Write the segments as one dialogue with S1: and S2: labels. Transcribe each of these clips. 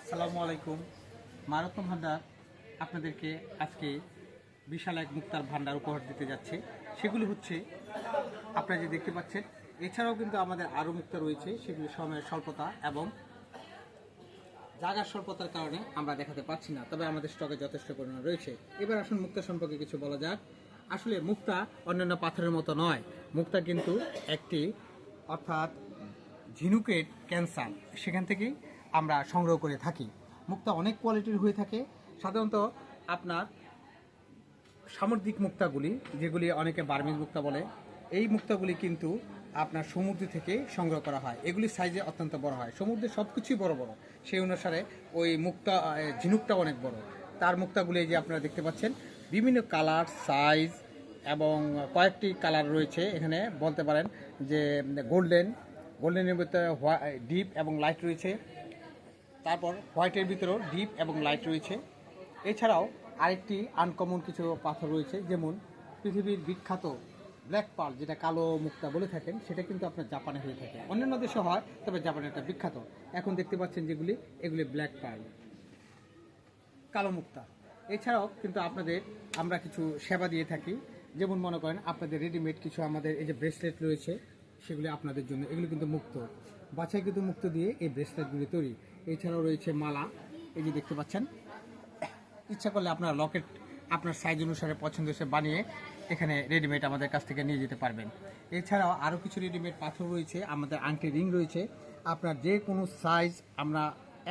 S1: আসসালামু আলাইকুম। মারত্ন ভান্ডার আপনাদেরকে আজকে বিশাল এক মুক্তার ভান্ডার উপহার দিতে যাচ্ছে। সেগুলো হচ্ছে, আপনারা যে দেখতে পাচ্ছেন, এছাড়াও কিন্তু আমাদের আরও মুক্তা রয়েছে, সেগুলি সময়ের স্বল্পতা এবং জায়গার স্বল্পতার কারণে আমরা দেখাতে পাচ্ছি না, তবে আমাদের স্টকে যথেষ্ট পরিমাণ রয়েছে। এবার আসুন মুক্তা সম্পর্কে কিছু বলা যাক। আসলে মুক্তা অন্যান্য পাথরের মতো নয়। মুক্তা কিন্তু একটি, অর্থাৎ ঝিনুকের ক্যান্সার। সেখান থেকেই আমরা সংগ্রহ করে থাকি। মুক্তা অনেক কোয়ালিটির হয়ে থাকে। সাধারণত আপনার সামুদ্রিক মুক্তাগুলি, যেগুলি অনেকে বার্মিজ মুক্তা বলে, এই মুক্তাগুলি কিন্তু আপনার সমুদ্র থেকে সংগ্রহ করা হয়। এগুলি সাইজে অত্যন্ত বড় হয়। সমুদ্রে সব কিছুই বড় বড়। সেই অনুসারে ওই মুক্তা ঝিনুকটা অনেক বড়। তার মুক্তাগুলি যে আপনারা দেখতে পাচ্ছেন, বিভিন্ন কালার সাইজ এবং কয়েকটি কালার রয়েছে। এখানে বলতে পারেন যে গোল্ডেন গোল্ডেনের ভিতরে ডিপ এবং লাইট রয়েছে। তারপর হোয়াইটের ভিতরেও ডিপ এবং লাইট রয়েছে। এছাড়াও আরেকটি আনকমন কিছু পাথর রয়েছে, যেমন পৃথিবীর বিখ্যাত ব্ল্যাক পার্ল, যেটা কালো মুক্তা বলে থাকেন, সেটা কিন্তু আপনার জাপানে হয়ে থাকে। অন্যান্য দেশে হয়, তবে জাপানে একটা বিখ্যাত। এখন দেখতে পাচ্ছেন যেগুলি, এগুলি ব্ল্যাক পার্ল। কালো মুক্তা। এছাড়াও কিন্তু আপনাদের আমরা কিছু সেবা দিয়ে থাকি। যেমন মনে করেন, আপনাদের রেডিমেড কিছু আমাদের এই যে ব্রেসলেট রয়েছে সেগুলি আপনাদের জন্য। এগুলো কিন্তু মুক্ত। বাছাই কিন্তু মুক্ত দিয়ে এই ব্রেসলেটগুলি তৈরি। এছাড়াও রয়েছে মালা। এই যে দেখতে পাচ্ছেন। ইচ্ছা করলে আপনার লকেট আপনার সাইজ অনুসারে পছন্দ সে বানিয়ে এখানে রেডিমেড আমাদের কাছ থেকে নিয়ে যেতে পারবেন। এছাড়াও আরও কিছু রেডিমেড পাথর রয়েছে। আমাদের আংটি রিং রয়েছে। আপনার যে কোনো সাইজ আমরা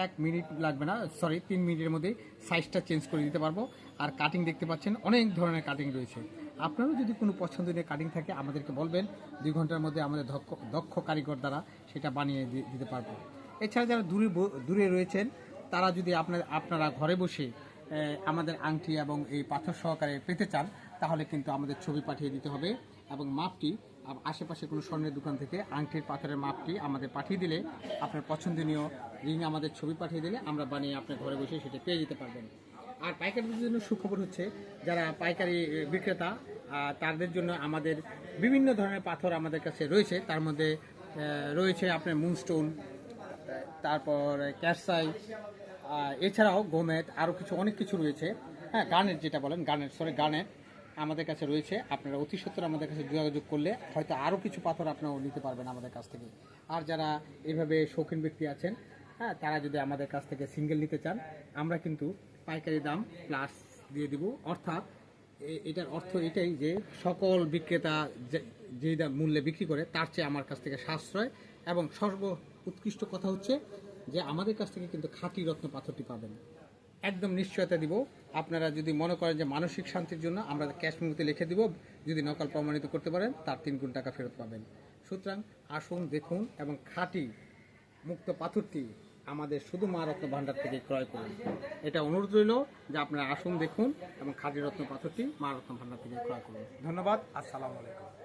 S1: এক মিনিট লাগবে না সরি তিন মিনিটের মধ্যে সাইজটা চেঞ্জ করে দিতে পারব। আর কাটিং দেখতে পাচ্ছেন, অনেক ধরনের কাটিং রয়েছে। আপনারও যদি কোনো পছন্দনীয় কাটিং থাকে, আমাদেরকে বলবেন। দুই ঘণ্টার মধ্যে আমাদের দক্ষ দক্ষ কারিগর দ্বারা সেটা বানিয়ে দিতে পারব। এছাড়া যারা দূরে দূরে রয়েছেন, তারা যদি আপনার, আপনারা ঘরে বসে আমাদের আংটি এবং এই পাথর সহকারে পেতে চান তাহলে কিন্তু আমাদের ছবি পাঠিয়ে দিতে হবে এবং মাপটি আশেপাশে কোনো স্বর্ণের দোকান থেকে আংটির পাথরের মাপটি আমাদের পাঠিয়ে দিলে আপনার পছন্দনীয় রিং আমাদের ছবি পাঠিয়ে দিলে আমরা বানিয়ে আপনার ঘরে বসে সেটা পেয়ে যেতে পারবেন। আর পাইকারিদের জন্য সুখবর হচ্ছে, যারা পাইকারি বিক্রেতা তাদের জন্য আমাদের বিভিন্ন ধরনের পাথর আমাদের কাছে রয়েছে। তার মধ্যে রয়েছে আপনার মুনস্টোন, তারপর ক্যারসাই এছাড়াও গোমেট আরও কিছু, অনেক কিছু রয়েছে। হ্যাঁ গানের যেটা বলেন, গানের সরি গানের। আমাদের কাছে রয়েছে। আপনারা অতি সত্তর আমাদের কাছে যোগাযোগ করলে হয়তো আরও কিছু পাথর আপনারাও নিতে পারবেন আমাদের কাছ থেকে। আর যারা এভাবে শৌখিন ব্যক্তি আছেন হ্যাঁ তারা যদি আমাদের কাছ থেকে সিঙ্গেল নিতে চান, আমরা কিন্তু পাইকারি দাম প্লাস দিয়ে দিব। অর্থাৎ এটার অর্থ এটাই যে সকল বিক্রেতা যে- দাম মূল্যে বিক্রি করে, তার চেয়ে আমার কাছ থেকে সাশ্রয়। এবং সর্ব উৎকৃষ্ট কথা হচ্ছে যে আমাদের কাছ থেকে কিন্তু খাঁটি রত্ন পাথরটি পাবেন। একদম নিশ্চয়তা দিব। আপনারা যদি মনে করেন যে মানসিক শান্তির জন্য আমরা ক্যাশ মেমোতে লিখে দিব, যদি নকল প্রমাণিত করতে পারেন, তার তিন গুণ টাকা ফেরত পাবেন। সুতরাং আসুন, দেখুন এবং খাঁটি মুক্ত পাথরটি আমাদের শুধু মা রত্ন ভাণ্ডার থেকে ক্রয় করুন। এটা অনুরোধ রইল যে আপনারা আসুন, দেখুন এবং খাঁটি রত্ন পাথরটি মা রত্ন ভাণ্ডার থেকে ক্রয় করুন। ধন্যবাদ, আসসালামু আলাইকুম।